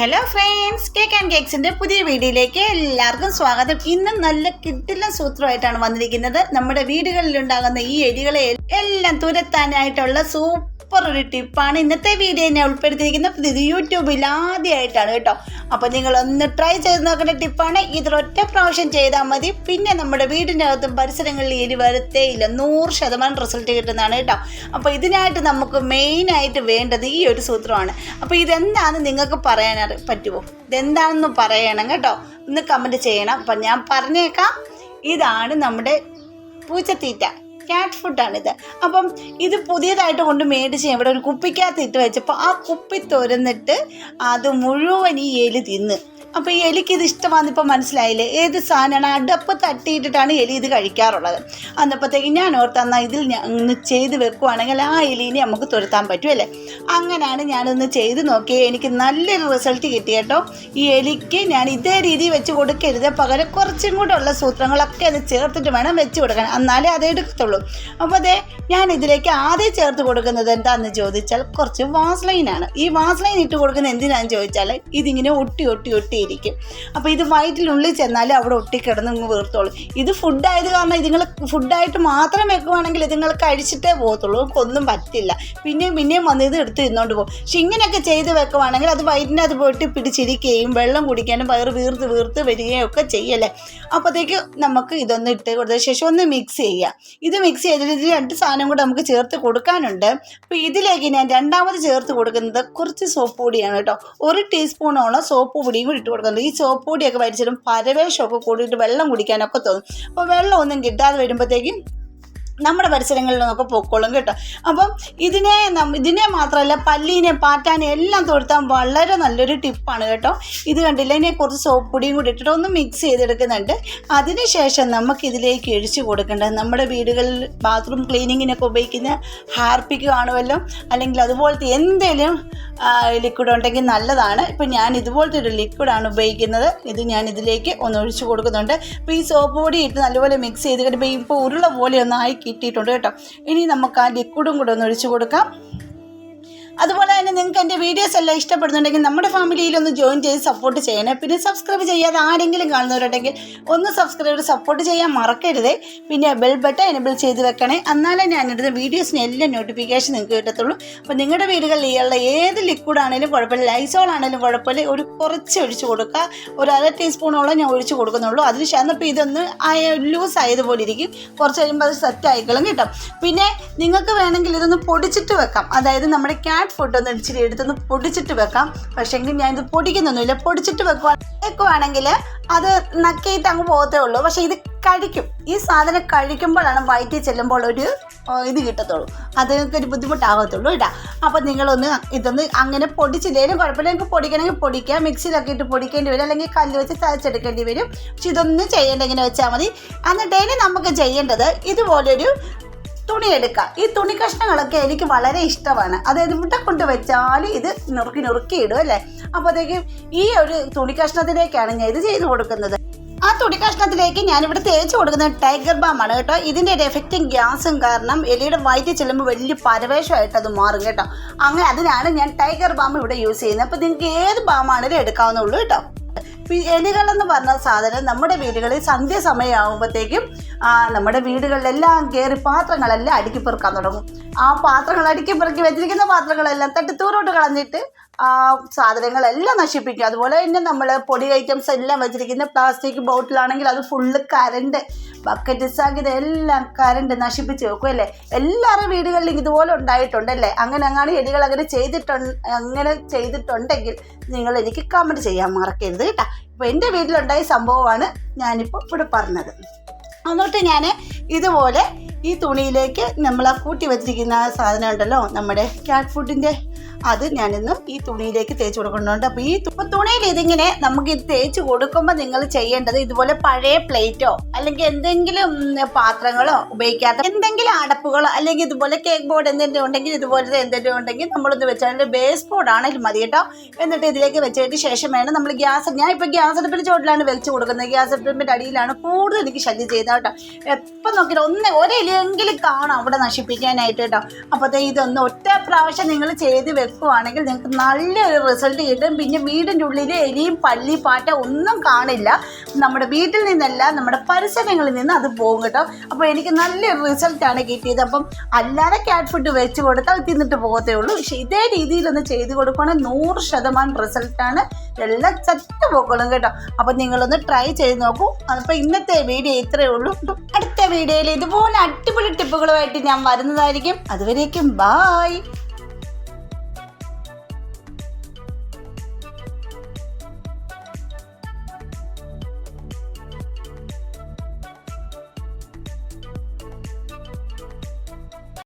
Hello friends cake and കേക്സിന്റെ പുതിയ വീഡിയോയിലേക്ക് എല്ലാവർക്കും സ്വാഗതം. ഇന്ന് നല്ല കിട്ടില്ല സൂത്രമായിട്ടാണ് വന്നിരിക്കുന്നത്. നമ്മുടെ വീടുകളിൽ ഉണ്ടാകുന്ന ഈ എലികളെ എല്ലാം തുരത്താനായിട്ടുള്ള സൂപ്പർ ഒരു ടിപ്പാണ്. ഇന്നത്തെ വീഡിയോ ഞാൻ ഉൾപ്പെടുത്തിയിരിക്കുന്നത് ഇത് യൂട്യൂബിൽ ആദ്യമായിട്ടാണ് കേട്ടോ. അപ്പോൾ നിങ്ങളൊന്ന് ട്രൈ ചെയ്ത് നോക്കേണ്ട ടിപ്പാണ്. ഇതൊരൊറ്റ പ്രാവശ്യം ചെയ്താൽ മതി. പിന്നെ നമ്മുടെ വീടിനകത്തും പരിസരങ്ങളിൽ വരത്തേ ഇല്ല. നൂറ് ശതമാനം റിസൾട്ട് കിട്ടുന്നതാണ് കേട്ടോ. അപ്പോൾ ഇതിനായിട്ട് നമുക്ക് മെയിനായിട്ട് വേണ്ടത് ഈ ഒരു സൂത്രമാണ്. അപ്പോൾ ഇതെന്താണ് നിങ്ങൾക്ക് പറയാൻ പറ്റുമോ ഇതെന്താണെന്ന് പറയണം കേട്ടോ. ഒന്ന് കമന്റ് ചെയ്യണം. അപ്പം ഞാൻ പറഞ്ഞേക്കാം. ഇതാണ് നമ്മുടെ പൂച്ചത്തീറ്റ. ക്യാറ്റ് ഫുഡാണിത് അപ്പം ഇത് പുതിയതായിട്ട് കൊണ്ട് മേടിച്ച് ഇവിടെ ഒരു കുപ്പിക്കകത്ത് ഇട്ട് വെച്ചപ്പോൾ ആ കുപ്പി തുരന്നിട്ട് അത് മുഴുവൻ ഈ എലി തിന്ന്. അപ്പോൾ ഈ എലിക്ക് ഇത് ഇഷ്ടമാണെന്ന് ഇപ്പോൾ മനസ്സിലായില്ലേ? ഏത് സാധനമാണ് അടപ്പ് തട്ടിയിട്ടിട്ടാണ് എലി ഇത് കഴിക്കാറുള്ളത്. അന്നപ്പോഴത്തേക്ക് ഞാൻ ഓർത്ത് എന്നാൽ ഇതിൽ ഒന്ന് ചെയ്ത് വെക്കുവാണെങ്കിൽ ആ എലീനെ നമുക്ക് തുരത്താൻ പറ്റും അല്ലേ? അങ്ങനെയാണ് ഞാനൊന്ന് ചെയ്ത് നോക്കി. എനിക്ക് നല്ലൊരു റിസൾട്ട് കിട്ടി കേട്ടോ. ഈ എലിക്ക് ഞാൻ ഇതേ രീതി വെച്ച് കൊടുക്കരുത്. പകരം കുറച്ചും കൂടെ ഉള്ള സൂത്രങ്ങളൊക്കെ അത് ചേർത്തിട്ട് വേണം വെച്ച് കൊടുക്കാൻ. എന്നാലേ അത് എടുക്കത്തുള്ളൂ. അപ്പോൾ അതെ ഞാൻ ഇതിലേക്ക് ആദ്യം ചേർത്ത് കൊടുക്കുന്നത് എന്താണെന്ന് ചോദിച്ചാൽ കുറച്ച് വാസ്ലൈനാണ്. ഈ വാസ്ലൈൻ ഇട്ട് കൊടുക്കുന്നത് എന്തിനാണെന്ന് ചോദിച്ചാൽ ഇതിങ്ങനെ ഒട്ടി ഒട്ടി ഒട്ടിയിരിക്കും. അപ്പോൾ ഇത് വയറ്റിനുള്ളിൽ ചെന്നാലും അവിടെ ഒട്ടിക്കിടന്ന് ഇങ്ങ് വീർത്തോളും. ഇത് ഫുഡായത് കാരണം ഇതുങ്ങൾ ഫുഡായിട്ട് മാത്രം വെക്കുവാണെങ്കിൽ ഇതുങ്ങൾ കഴിച്ചിട്ടേ പോകത്തുള്ളൂ. ഒന്നും പറ്റില്ല. പിന്നെയും പിന്നെയും വന്ന് ഇത് എടുത്ത് തിന്നോണ്ട് പോകും. പക്ഷെ ഇങ്ങനെയൊക്കെ ചെയ്ത് വെക്കുവാണെങ്കിൽ അത് വയറ്റിനകത്ത് പോയിട്ട് പിടിച്ചിരിക്കുകയും വെള്ളം കുടിക്കാനും വയറ് വീർത്ത് വീർത്ത് വരികയും ഒക്കെ ചെയ്യല്ലേ? അപ്പോഴത്തേക്ക് നമുക്ക് ഇതൊന്ന് ഇട്ട് കൊടുത്ത ശേഷം ഒന്ന് മിക്സ് ചെയ്യുക ഇത് മിക്സ് ചെയ്തിട്ട് ഇതിൽ രണ്ട് സാധനം കൂടെ നമുക്ക് ചേർത്ത് കൊടുക്കാനുണ്ട്. അപ്പോൾ ഇതിലേക്ക് ഞാൻ രണ്ടാമത് ചേർത്ത് കൊടുക്കുന്നത് കുറച്ച് സോപ്പ് പൊടിയാണ് കേട്ടോ. ഒരു ടീസ്പൂണോളം സോപ്പ് പൊടിയും കൂടി ഇട്ട് കൊടുക്കുന്നുണ്ട്. ഈ സോപ്പ് പൊടിയൊക്കെ വരച്ചിട്ടും പരവേഷമൊക്കെ കൂടിയിട്ട് വെള്ളം കുടിക്കാനൊക്കെ തോന്നും. അപ്പോൾ വെള്ളം ഒന്നും കിട്ടാതെ വരുമ്പോഴത്തേക്കും നമ്മുടെ പരിസരങ്ങളിൽ നിന്നൊക്കെ പൊക്കോളും കേട്ടോ. അപ്പം ഇതിനെ ഇതിനെ മാത്രമല്ല പല്ലീനെ പാറ്റാനെ എല്ലാം തൊഴുത്താൻ വളരെ നല്ലൊരു ടിപ്പാണ് കേട്ടോ. ഇത് കണ്ടില്ല? ഇതിനെ കുറച്ച് സോപ്പ് പൊടിയും കൂടി ഇട്ടിട്ട് ഒന്ന് മിക്സ് ചെയ്തെടുക്കുന്നുണ്ട്. അതിനുശേഷം നമുക്ക് ഇതിലേക്ക് ഒഴിച്ച് കൊടുക്കേണ്ടത് നമ്മുടെ വീടുകളിൽ ബാത്റൂം ക്ലീനിങ്ങിനൊക്കെ ഉപയോഗിക്കുന്ന ഹാർപ്പിക്ക് കാണുമല്ലോ. അല്ലെങ്കിൽ അതുപോലത്തെ എന്തെങ്കിലും ലിക്വിഡ് ഉണ്ടെങ്കിൽ നല്ലതാണ്. ഇപ്പം ഞാൻ ഇതുപോലത്തെ ഒരു ലിക്വിഡാണ് ഉപയോഗിക്കുന്നത്. ഇത് ഞാൻ ഇതിലേക്ക് ഒന്ന് ഒഴിച്ചു കൊടുക്കുന്നുണ്ട്. അപ്പോൾ ഈ സോപ്പ് പൊടി ഇട്ട് നല്ലപോലെ മിക്സ് ചെയ്ത് കഴിയുമ്പോൾ ഇപ്പോൾ ഉരുള പോലെ ഒന്ന് കിട്ടിയിട്ടുണ്ട് കേട്ടോ. ഇനി നമുക്ക് ആ ലിക്വിഡും കൂടെ ഒന്ന് ഒഴിച്ചു കൊടുക്കാം. അതുപോലെ തന്നെ നിങ്ങൾക്ക് എന്റെ വീഡിയോസ് എല്ലാം ഇഷ്ടപ്പെടുന്നുണ്ടെങ്കിൽ നമ്മുടെ ഫാമിലിയിൽ ഒന്ന് ജോയിൻ ചെയ്ത് സപ്പോർട്ട് ചെയ്യണേ. പിന്നെ സബ്സ്ക്രൈബ് ചെയ്യാതെ ആരെങ്കിലും കാണുന്നവരുണ്ടെങ്കിൽ ഒന്ന് സബ്സ്ക്രൈബ് സപ്പോർട്ട് ചെയ്യാൻ മറക്കരുത്. പിന്നെ ബെൽ ബട്ടൺ എനബിൾ ചെയ്ത് വെക്കണേ. എന്നാലേ ഞാനിടുന്ന വീഡിയോസിന് എല്ലാം നോട്ടിഫിക്കേഷൻ നിങ്ങൾക്ക് കിട്ടത്തുള്ളൂ. അപ്പോൾ നിങ്ങളുടെ വീടുകളിൽ ഉള്ള ഏത് ലിക്വിഡ് ആണെങ്കിലും കുഴപ്പമില്ല. ലൈസോൾ ആണെങ്കിലും കുഴപ്പമില്ല. ഒരു കുറച്ച് ഒഴിച്ച് കൊടുക്കുക. ഒരു അര ടീസ്പൂണോളം ഞാൻ ഒഴിച്ച് കൊടുക്കുന്നുള്ളൂ. അതിന് ശേഷം അപ്പോൾ ഇതൊന്ന് ലൂസ് ആയതുപോലെ ഇരിക്കും. കുറച്ച് കഴിയുമ്പോൾ അത് സെറ്റ് ആയിക്കളും കിട്ടും. പിന്നെ നിങ്ങൾക്ക് വേണമെങ്കിൽ ഇതൊന്ന് പൊടിച്ചിട്ട് വെക്കാം. അതായത് നമ്മുടെ ക്യാറ്റ് ഫുഡ് ഒന്ന് ഇച്ചിരി എടുത്തൊന്ന് പൊടിച്ചിട്ട് വെക്കാം. പക്ഷേങ്കിൽ ഞാൻ ഇത് പൊടിക്കുന്നൊന്നുമില്ല. പൊടിച്ചിട്ട് വെക്കുവാ വെക്കുവാണെങ്കിൽ അത് നക്കിയിട്ട് അങ്ങ് പോകത്തേ ഉള്ളൂ. പക്ഷേ ഇത് കഴിക്കും. ഈ സാധനം കഴിക്കുമ്പോഴാണ് വയറ്റിൽ ചെല്ലുമ്പോൾ ഒരു ഇത് കിട്ടത്തുള്ളൂ. അതൊക്കെ ഒരു ബുദ്ധിമുട്ടാകത്തുള്ളൂ കേട്ടോ. അപ്പോൾ നിങ്ങളൊന്ന് ഇതൊന്ന് അങ്ങനെ പൊടിച്ചില്ലേലും കുഴപ്പമില്ല. നിങ്ങൾക്ക് പൊടിക്കണമെങ്കിൽ പൊടിക്കാം. മിക്സിയിലൊക്കെ ഇട്ട് പൊടിക്കേണ്ടി വരും. അല്ലെങ്കിൽ കല്ല് വെച്ച് തയ്ച്ചെടുക്കേണ്ടി വരും. പക്ഷെ ഇതൊന്നും ചെയ്യേണ്ട ഇങ്ങനെ വെച്ചാൽ മതി. എന്നിട്ട് ഇനി നമുക്ക് ചെയ്യേണ്ടത് ഇതുപോലൊരു തുണി എടുക്കാം. ഈ തുണി കഷ്ണങ്ങളൊക്കെ എനിക്ക് വളരെ ഇഷ്ടമാണ്. അതായത് ഇവിടെ കൊണ്ട് വെച്ചാൽ ഇത് നുറുക്കി നുറുക്കി ഇടും അല്ലേ? അപ്പോഴത്തേക്കും ഈ ഒരു തുണി കഷ്ണത്തിലേക്കാണ് ഞാൻ ഇത് ചെയ്തു കൊടുക്കുന്നത്. ആ തുണി കഷ്ണത്തിലേക്ക് ഞാനിവിടെ തേച്ച് കൊടുക്കുന്നത് ടൈഗർ ബാം ആണ് കേട്ടോ. ഇതിന്റെ ഒരു എഫക്റ്റും ഗ്യാസും കാരണം എലിയുടെ വയറ്റിൽ ചെല്ലുമ്പോൾ വലിയ പരവേഷമായിട്ട് അത് മാറും കേട്ടോ. അങ്ങനെ അതിനാണ് ഞാൻ ടൈഗർ ബാം ഇവിടെ യൂസ് ചെയ്യുന്നത്. അപ്പോൾ നിങ്ങൾക്ക് ഏത് ബാമാണെങ്കിലും എടുക്കാവുന്നുള്ളൂ കേട്ടോ. എലികളെന്ന് പറഞ്ഞ സാധനം നമ്മുടെ വീടുകളിൽ സന്ധ്യ സമയമാകുമ്പോഴത്തേക്കും നമ്മുടെ വീടുകളിലെല്ലാം കയറി പാത്രങ്ങളെല്ലാം അടുക്കി പെറുക്കാൻ തുടങ്ങും. ആ പാത്രങ്ങൾ അടുക്കി പെറുക്കി വെച്ചിരിക്കുന്ന പാത്രങ്ങളെല്ലാം തട്ടി തൂരോട്ട് കളഞ്ഞിട്ട് സാധനങ്ങളെല്ലാം നശിപ്പിക്കും. അതുപോലെ തന്നെ നമ്മൾ പൊടി ഐറ്റംസ് എല്ലാം വെച്ചിരിക്കുന്ന പ്ലാസ്റ്റിക് ബോട്ടിലാണെങ്കിൽ അത് ഫുള്ള് കരണ്ട് ബക്കറ്റ് സാഗിത എല്ലാം കരണ്ട് നശിപ്പിച്ച് വെക്കും അല്ലേ? എല്ലാവരുടെ വീടുകളിലും ഇതുപോലെ ഉണ്ടായിട്ടുണ്ട് അല്ലേ? അങ്ങനെ അങ്ങനെ എലികൾ അങ്ങനെ ചെയ്തിട്ടുണ്ട് അങ്ങനെ ചെയ്തിട്ടുണ്ടെങ്കിൽ നിങ്ങൾ എനിക്ക് കമന്റ് ചെയ്യാൻ മറക്കരുത് കേട്ടോ. ഇപ്പോൾ എന്റെ വീട്ടിലുണ്ടായ സംഭവമാണ് ഞാനിപ്പോൾ ഇവിടെ പറഞ്ഞത്. എന്നിട്ട് ഞാൻ ഇതുപോലെ ഈ തുണിയിലേക്ക് നമ്മൾ ആ കൂട്ടി വെച്ചിരിക്കുന്ന സാധനം ഉണ്ടല്ലോ നമ്മുടെ ക്യാറ്റ് ഫുഡിന്റെ അത് ഞാനിന്ന് ഈ തുണിയിലേക്ക് തേച്ച് കൊടുക്കുന്നുണ്ട്. അപ്പോൾ ഈ തുണിയിൽ ഇതിങ്ങനെ നമുക്ക് ഇത് തേച്ച് കൊടുക്കുമ്പോൾ നിങ്ങൾ ചെയ്യേണ്ടത് ഇതുപോലെ പഴയ പ്ലേറ്റോ അല്ലെങ്കിൽ എന്തെങ്കിലും പാത്രങ്ങളോ ഉപയോഗിക്കാത്ത എന്തെങ്കിലും അടപ്പുകളോ അല്ലെങ്കിൽ ഇതുപോലെ കേക്ക് ബോർഡ് എന്തെങ്കിലും ഉണ്ടെങ്കിൽ ഇതുപോലത്തെ എന്തെങ്കിലും ഉണ്ടെങ്കിൽ നമ്മളിത് വെച്ചാൽ ബേസ് ബോർഡ് ആണെങ്കിലും മതി കേട്ടോ. എന്നിട്ട് ഇതിലേക്ക് വെച്ചതിന് ശേഷം വേണം നമ്മൾ ഗ്യാസ് ഞാൻ ഇപ്പോൾ ഗ്യാസ് അടുപ്പിന്റെ ചോട്ടിലാണ് വെച്ച് കൊടുക്കുന്നത്. ഗ്യാസ് അടുപ്പിന്റെ അടിയിലാണ് കൂടുതൽ എനിക്ക് ശല്യം ചെയ്തത് കേട്ടോ. എപ്പം നോക്കിയാൽ ഒന്ന് ഒരെലിയെങ്കിലും കാണാം അവിടെ നശിപ്പിക്കാനായിട്ട് കേട്ടോ. അപ്പോഴത്തേ ഇതൊന്ന് ഒറ്റ പ്രാവശ്യം നിങ്ങൾ ചെയ്ത് വെക്കുവാണെങ്കിൽ നിങ്ങൾക്ക് നല്ലൊരു റിസൾട്ട് കിട്ടും. പിന്നെ വീടിന്റെ ഉള്ളിൽ എലിയും പല്ലി പാറ്റ ഒന്നും കാണില്ല. നമ്മുടെ വീട്ടിൽ നിന്നല്ല നമ്മുടെ പരിസരങ്ങളിൽ നിന്ന് അത് പോകും കേട്ടോ. അപ്പോൾ എനിക്ക് നല്ലൊരു റിസൾട്ടാണ് കിട്ടിയത്. അപ്പം അല്ലാതെ ക്യാറ്റ് ഫുഡ് വെച്ച് കൊടുത്താൽ തിന്നിട്ട് പോകത്തേ ഉള്ളൂ. പക്ഷേ ഇതേ രീതിയിലൊന്ന് ചെയ്ത് കൊടുക്കുകയാണെങ്കിൽ നൂറ് ശതമാനം റിസൾട്ടാണ് എല്ലാം ചത്തു പോക്കോളും കേട്ടോ. അപ്പം നിങ്ങളൊന്ന് ട്രൈ ചെയ്ത് നോക്കൂ. അപ്പോൾ ഇന്നത്തെ വീഡിയോ ഇത്രയേ ഉള്ളൂ. അടുത്ത വീഡിയോയിൽ ഇതുപോലെ അടിപൊളി ടിപ്പുകളുമായിട്ട് ഞാൻ വരുന്നതായിരിക്കും. അതുവരേക്കും ബായ്